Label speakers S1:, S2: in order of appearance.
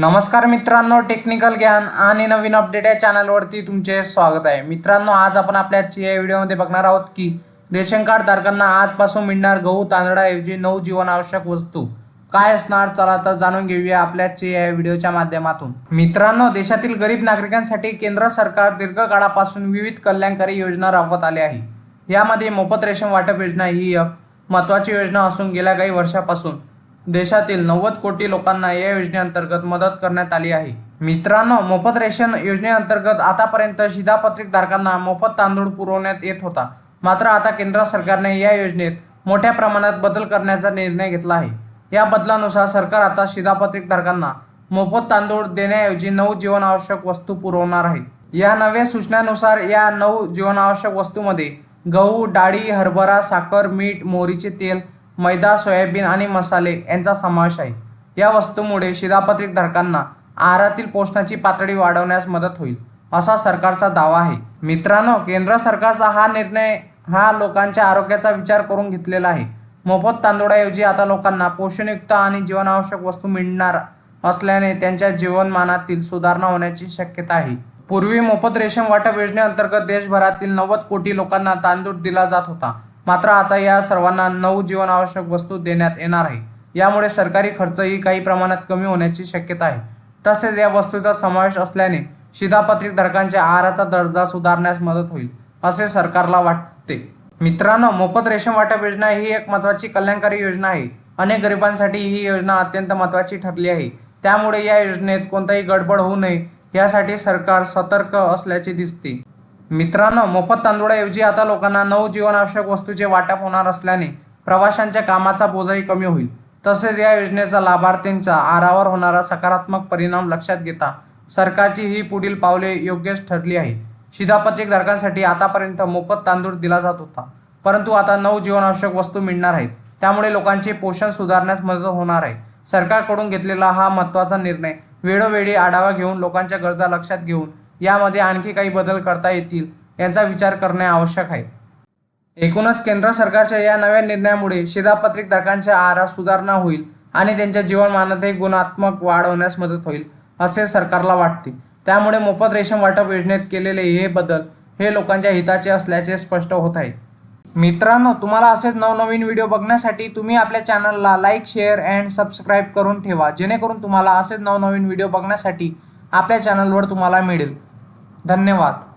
S1: नमस्कार मित्रांनो टेक्निकल ज्ञान आणि नवीन अपडेट या चॅनलवरती तुमचे स्वागत आहे. मित्रांनो आज आपण आपल्या या व्हिडिओमध्ये बघणार आहोत की रेशन कार्ड धारकांना आजपासून मिळणार गहू तांदळाऐवजी नऊ जीवनावश्यक वस्तू काय असणार? चला तर जाणून घेऊया आपल्याच या व्हिडिओच्या माध्यमातून. मित्रांनो देशातील गरीब नागरिकांसाठी केंद्र सरकार दीर्घकाळापासून विविध कल्याणकारी योजना राबवत आली आहे. यामध्ये मोफत रेशन वाटप योजना ही एक महत्त्वाची योजना असून गेल्या काही वर्षापासून देशातील नव्वद कोटी लोकांना या योजनेअंतर्गत मदत करण्यात आली आहे. मित्रांनो मोफत रेशन योजनेअंतर्गत आतापर्यंत शिधापत्रिक धारकांना मोफत तांदूळ पुरवण्यात येत होता. मात्र आता केंद्र सरकारने या योजनेत मोठ्या प्रमाणात बदल करण्याचा निर्णय घेतला आहे. या बदलानुसार सरकार आता शिधापत्रिक धारकांना मोफत तांदूळ देण्याऐवजी नऊ जीवनावश्यक वस्तू पुरवणार आहे. या नव्या सूचनानुसार या नऊ जीवनावश्यक वस्तूमध्ये गहू डाळी हरभरा साखर मीठ मोहरीचे तेल मैदा सोयाबीन आणि मसाले यांचा समावेश आहे. या वस्तूमुळे शिधापत्रिक धारकांना आहारातील पोषणाची पातळी वाढवण्यास मदत होईल असा सरकारचा दावा आहे. मित्रांनो केंद्र सरकारचा हा निर्णय हा लोकांच्या आरोग्याचा विचार करून घेतलेला आहे. मोफत तांदूळाऐवजी आता लोकांना पोषणयुक्त आणि जीवनावश्यक वस्तू मिळणार असल्याने त्यांच्या जीवनमानातील सुधारणा होण्याची शक्यता आहे. पूर्वी मोफत रेशन वाटप योजनेअंतर्गत देशभरातील नव्वद कोटी लोकांना तांदूळ दिला जात होता. मात्र आता या सर्वांना नऊ जीवनावश्यक वस्तू देण्यात येणार आहे. यामुळे सरकारी खर्चही काही प्रमाणात कमी होण्याची शक्यता आहे. तसेच या वस्तूचा समावेश असल्याने शिधापत्रिक धारकांच्या आहाराचा दर्जा सुधारण्यास मदत होईल असे सरकारला वाटते. मित्रांनो मोफत रेशन वाटप योजना ही एक महत्त्वाची कल्याणकारी योजना आहे. अनेक गरिबांसाठी ही योजना अत्यंत महत्त्वाची ठरली आहे. त्यामुळे या योजनेत कोणताही गडबड होऊ नये यासाठी सरकार सतर्क असल्याचे दिसते. मित्रांनो मोफत तांदुळाऐवजी आता लोकांना नऊ जीवनावश्यक वस्तूचे वाटप होणार असल्याने प्रवाशांच्या कामाचा बोजाही कमी होईल. तसेच या योजनेचा लाभार्थींच्या आरावर होणारा सकारात्मक परिणाम लक्षात घेता सरकारची ही पुढील पावले योग्यच ठरली आहेत. शिधापत्रिक धारकांसाठी आतापर्यंत मोफत तांदूळ दिला जात होता. परंतु आता नऊ जीवनावश्यक वस्तू मिळणार आहेत. त्यामुळे लोकांचे पोषण सुधारण्यास मदत होणार आहे. सरकारकडून घेतलेला हा महत्त्वाचा निर्णय वेळोवेळी आढावा घेऊन लोकांच्या गरजा लक्षात घेऊन यामध्ये आणखी काही बदल करता येतील यांचा विचार करणे आवश्यक आहे. एकूणच केंद्र सरकारच्या या नव्या निर्णयामुळे शिधापत्रिक धारकांच्या आहारात सुधारणा होईल आणि त्यांच्या जीवनमानातही गुणात्मक वाढ होण्यास मदत होईल असे सरकारला वाटते. त्यामुळे मोफत रेशन वाटप योजनेत केलेले हे बदल हे लोकांच्या हिताचे असल्याचे स्पष्ट होत आहे. मित्रांनो तुम्हाला असेच नवनवीन व्हिडिओ बघण्यासाठी तुम्ही आपल्या चॅनलला लाईक शेअर अँड सबस्क्राईब करून ठेवा जेणेकरून तुम्हाला असेच नवनवीन व्हिडिओ बघण्यासाठी आपल्या चॅनलवर तुम्हाला मिळेल. धन्यवाद.